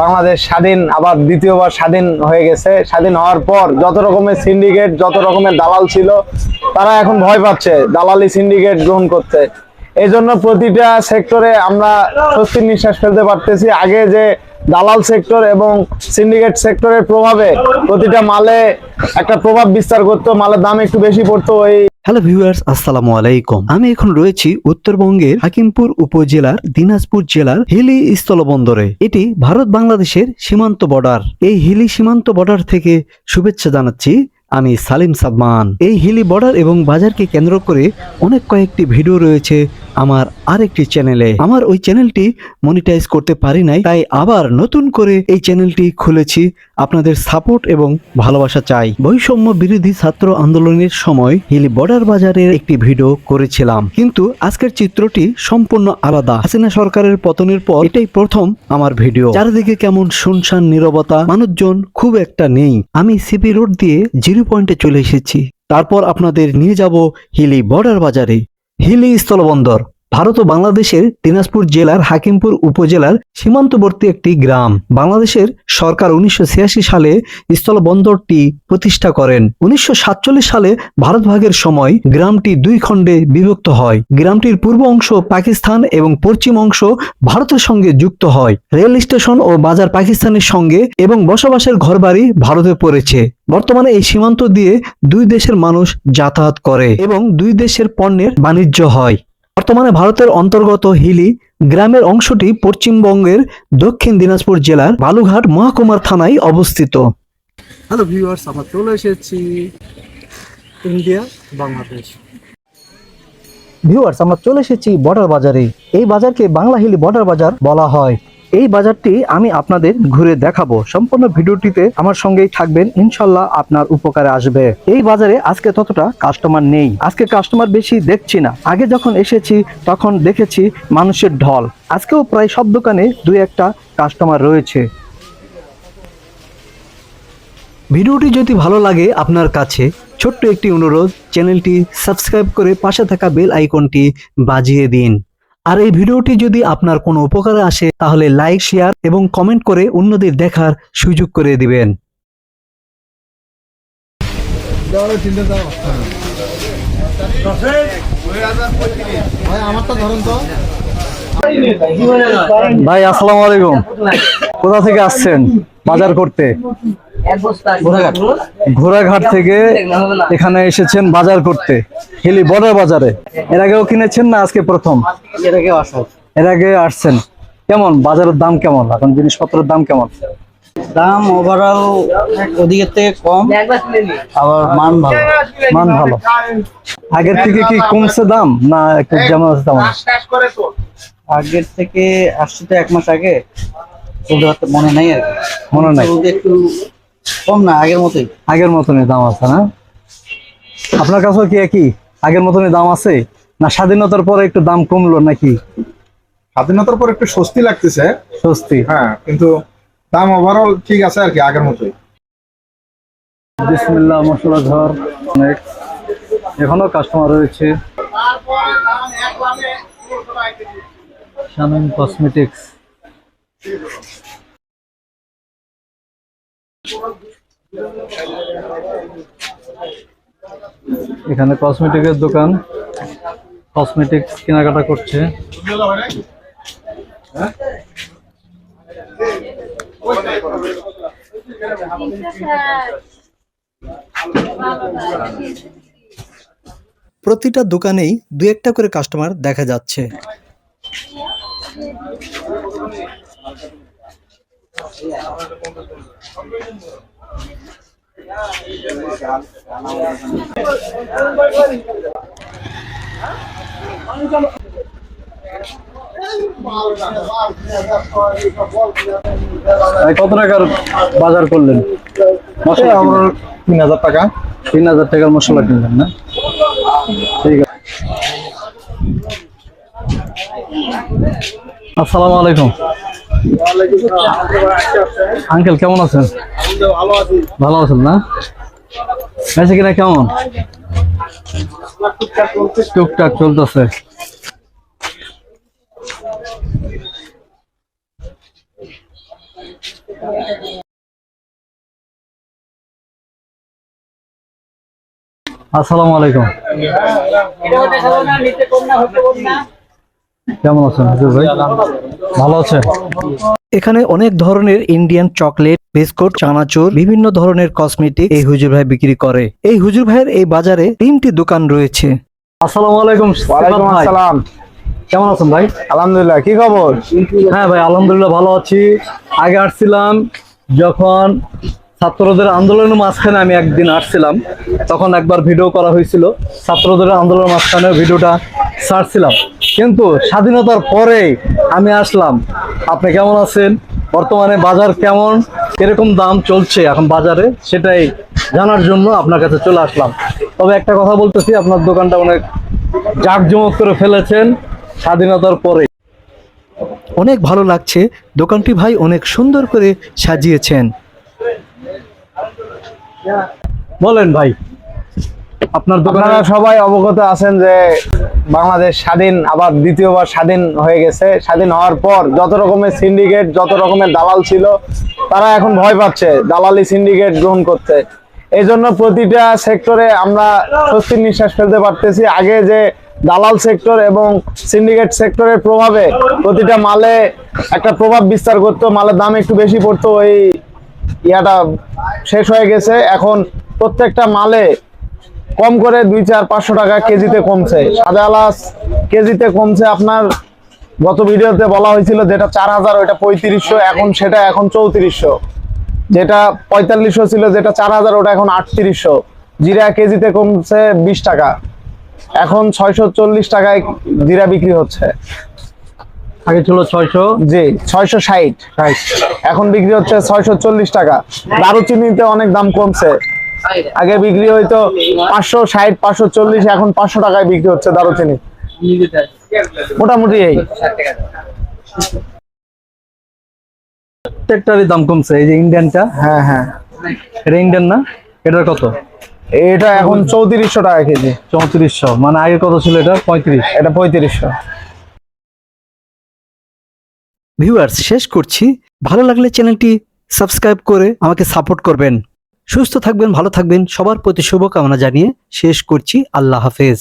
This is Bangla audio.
বাংলাদেশ স্বাধীন, আবার দ্বিতীয়বার স্বাধীন হয়ে গেছে। স্বাধীন হওয়ার পর যত রকমের সিন্ডিকেট যত রকমের দালাল ছিল, তারা এখন ভয় পাচ্ছে, দালালি সিন্ডিকেট গ্রহণ করতে। এই জন্য প্রতিটা সেক্টরে আমরা স্বস্তির নিঃশ্বাস ফেলতে পারতেছি। আগে যে দালাল সেক্টর এবং সিন্ডিকেট সেক্টরের প্রভাবে প্রতিটা মালে একটা প্রভাব বিস্তার করতো, মালের দাম একটু বেশি পড়তো ওই হ্যালো ভিউয়ার্স, আসসালামু আলাইকুম। আমি এখন রয়েছি উত্তরবঙ্গের হাকিমপুর উপজেলার দিনাজপুর জেলার হিলি স্থলবন্দরে। এটি ভারত বাংলাদেশের সীমান্ত বর্ডার। এই হিলি সীমান্ত বর্ডার থেকে শুভেচ্ছা জানাচ্ছি আমি সালিম সাবমান। এই হিলি বর্ডার এবং বাজারকে কেন্দ্র করে অনেক কয়েকটি ভিডিও রয়েছে আমার আরেকটি চ্যানেলে। আমার ওই চ্যানেলটি মনিটাইজ করতে পারি নাই, তাই আবার নতুন করে এই চ্যানেলটি খুলেছি। আপনাদের সাপোর্ট এবং ভালোবাসা চাই। বৈষম্য বিরোধী ছাত্র আন্দোলনের সময় হিলি বর্ডার বাজারের একটি ভিডিও করেছিলাম। কিন্তু আজকের চিত্রটি সম্পূর্ণ আলাদা। হাসিনা সরকারের পতনের পর এটাই প্রথম আমার ভিডিও। চারিদিকে কেমন শুনশান, নীরবতা, মানুষজন খুব একটা নেই। আমি সিপি রোড দিয়ে জিরো পয়েন্টে চলে এসেছি। তারপর আপনাদের নিয়ে যাব হিলি বর্ডার বাজারে হিলি স্থলবন্দর। ভারত ও বাংলাদেশের দিনাজপুর জেলার হাকিমপুর উপজেলার সীমান্তবর্তী একটি গ্রাম। বাংলাদেশের সরকার উনিশশো ছিয়াশি সালে স্থলবন্দরটি প্রতিষ্ঠা করেন। উনিশশো সাতচল্লিশ সালে ভারত ভাগের সময় গ্রামটি দুই খণ্ডে বিভক্ত হয়। গ্রামটির পূর্ব অংশ পাকিস্তান এবং পশ্চিম অংশ ভারতের সঙ্গে যুক্ত হয়। রেল স্টেশন ও বাজার পাকিস্তানের সঙ্গে এবং বসবাসের ঘরবাড়ি ভারতে পড়েছে। বর্তমানে এই সীমান্ত দিয়ে দুই দেশের মানুষ যাতায়াত করে এবং দুই দেশের পণ্যের বাণিজ্য হয়। বর্তমানে ভারতের অন্তর্গত হিলি গ্রামের অংশটি পশ্চিমবঙ্গের দক্ষিণ দিনাজপুর জেলার বালুঘাট মহকুমার থানায় অবস্থিত। হ্যালো ভিউয়ার্স আমরা চলে এসেছি ইন্ডিয়া বাংলাদেশ। ভিউয়ার্স আমরা চলে এসেছি বর্ডার বাজারে। এই বাজারকে বাংলা হিলি বর্ডার বাজার বলা হয়। এই বাজারটি আমি আপনাদের ঘুরে দেখাবো। সম্পূর্ণ ভিডিওটিতে আমার সঙ্গেই থাকবেন। ইনশাল্লাহ আপনার উপকারে আসবে। এই বাজারে আজকে ততটা কাস্টমার নেই। আজকে কাস্টমার বেশি দেখছি না। আগে যখন এসেছি, তখন দেখেছি মানুষের ঢল। আজকেও প্রায় সব দোকানে দুই একটা কাস্টমার রয়েছে। ভিডিওটি যদি ভালো লাগে আপনার কাছে, ছোট্ট একটি অনুরোধ, চ্যানেলটি সাবস্ক্রাইব করে পাশে থাকা বেল আইকনটি বাজিয়ে দিন। আর এই ভিডিওটি যদি আপনার কোনো উপকারে আসে তাহলে লাইক শেয়ার এবং কমেন্ট করে অন্যদের দেখার সুযোগ করে দিবেন। ভাই আসসালামু আলাইকুম। কোথা থেকে আসছেন? বাজার করতে। ঘোড়াঘাট। থেকে এখানে এসেছেন বাজার করতে। হিলি বর্ডার বাজারে। এর আগেও কিনেছেন না আজকে প্রথম? এর আগে আসছেন। কেমন? বাজারের দাম কেমন? এখন জিনিসপত্রের দাম কেমন? দাম ওভারঅল ওদিকের থেকে কম আবার মান ভালো। মান ভালো। আগের থেকে কি কমছে দাম? না একটু যেমন আছে তেমন? আগের থেকে আসছে তো এক মাস আগে। বলতে পারতে মনে নাই আর মনে নাই। একটু কম না আগের মতোই। আগের মতনই দাম আছে না? আপনার কাছেও কি একই? আগের মতনই দাম আছে? না স্বাধীনতার পরে একটু দাম কমলো নাকি? স্বাধীনতার পর একটু স্বস্তি লাগতেছে। স্বস্তি। হ্যাঁ কিন্তু দাম ওভারঅল ঠিক আছে আর কি আগের মতোই। বিসমিল্লাহ মশলা ঘর অনেক। এখনও কাস্টমার রয়েছে। শামিম কসমেটিক্স এখানে কসমেটিকের দোকান। কসমেটিক্স কেনাকাটা করছে। প্রতিটা দোকানেই দু একটা করে কাস্টমার দেখা যাচ্ছে। কত টাকার বাজার করলেন? মশলা আমরা তিন হাজার টাকা। তিন হাজার টাকার মশলা কিনলেন না? ঠিক আছে। আসসালামু আলাইকুম। আঙ্কেল কেমন আছেন? ভালো আছেন না? বেঁচে কিনা কেমন? টুকটাক চলতেছে। আসসালামু আলাইকুম। কেমন আছেন হুজুর ভাই? ভালো আছেন? এখানে অনেক ধরনের ইন্ডিয়ান চকলেট বিস্কুট চানাচুর বিভিন্ন ধরনের কসমেটিক এই হুজুর ভাই বিক্রি করে। এই হুজুর ভাইয়ের এই বাজারে তিনটি দোকান রয়েছে। আসসালামু আলাইকুম ওয়ালাইকুম আসসালাম। কেমন আছেন ভাই? আলহামদুলিল্লাহ কি খবর? হ্যাঁ ভাই আলহামদুলিল্লাহ ভালো আছি। আগে আসছিলাম যখন ছাত্রদের আন্দোলনের মাঝখানে আমি একদিন আসছিলাম। তখন একবার ভিডিও করা হয়েছিল। ছাত্রদের আন্দোলনের মাঝখানে ভিডিওটা ছাড়ছিলাম। কিন্তু স্বাধীনতার পরে আমি আসলাম। আপনি কেমন আছেন? বর্তমানে বাজার কেমন? কীরকম দাম চলছে এখন বাজারে? সেটাই জানার জন্য আপনার কাছে চলে আসলাম। তবে একটা কথা বলতেছি, আপনার দোকানটা অনেক জাঁকজমক করে ফেলেছেন স্বাধীনতার পরে। অনেক ভালো লাগছে। দোকানটি ভাই অনেক সুন্দর করে সাজিয়েছেন। বলেন ভাই। আপনার দোকানে সবাই অবগত আছেন যে বাংলাদেশ স্বাধীন, আবার দ্বিতীয়বার স্বাধীন হয়ে গেছে। স্বাধীন হওয়ার পর যত রকমের সিন্ডিকেট যত রকমের দালাল ছিল, তারা এখন ভয় পাচ্ছে দালালি সিন্ডিকেট গ্রহণ করতে। এই জন্য প্রতিটা সেক্টরে আমরা স্বস্তির নিঃশ্বাস ফেলতে পারতেছি। আগে যে দালাল সেক্টর এবং সিন্ডিকেট সেক্টরের প্রভাবে প্রতিটা মালে একটা প্রভাব বিস্তার করতো, মালের দাম একটু বেশি পড়তো ওই ইয়াটা শেষ হয়ে গেছে। এখন প্রত্যেকটা মালে কম করে দুই চার পাঁচশো টাকা কেজিতে কমছে। সাদা এলাচ কেজিতে কমছে আপনার, গত ভিডিওতে বলা হয়েছিল যেটা চার হাজার, ওইটা পঁয়ত্রিশশো, এখন সেটা এখন চৌত্রিশশো। যেটা পঁয়তাল্লিশশো ছিল, যেটা চার হাজার, ওটা এখন আটত্রিশশো। জিরা কেজিতে কমছে বিশ টাকা। এখন ছয়শো চল্লিশ টাকায় জিরা বিক্রি হচ্ছে। আগে ছিল ছয়শো। জি ছয়শো ষাট। এখন বিক্রি হচ্ছে ছয়শো চল্লিশ টাকা। দারুচিনিতে অনেক দাম কমছে। আগে বিক্রি হইতো পাঁচশো ষাট পাঁচশো চল্লিশ এখন পাঁচশো টাকায় বিক্রি হচ্ছে দারুচিনি। মোটামুটি এই। প্রত্যেকটারই দাম কমছে এই যে ইন্ডিয়ানটা। হ্যাঁ হ্যাঁ। এটা ইন্ডিয়ান না? এটার কত? এটা এখন চৌত্রিশশো টাকা কেজি। চৌত্রিশশো। মানে আগে কত ছিল এটা? পঁয়ত্রিশ। এটা পঁয়ত্রিশশো। ভিউয়ার্স শেষ করছি। ভালো লাগলে চ্যানেলটি সাবস্ক্রাইব করে আমাকে সাপোর্ট করবেন। সুস্থ থাকবেন, ভালো থাকবেন। সবার প্রতি শুভকামনা জানিয়ে শেষ করছি। আল্লাহ হাফেজ।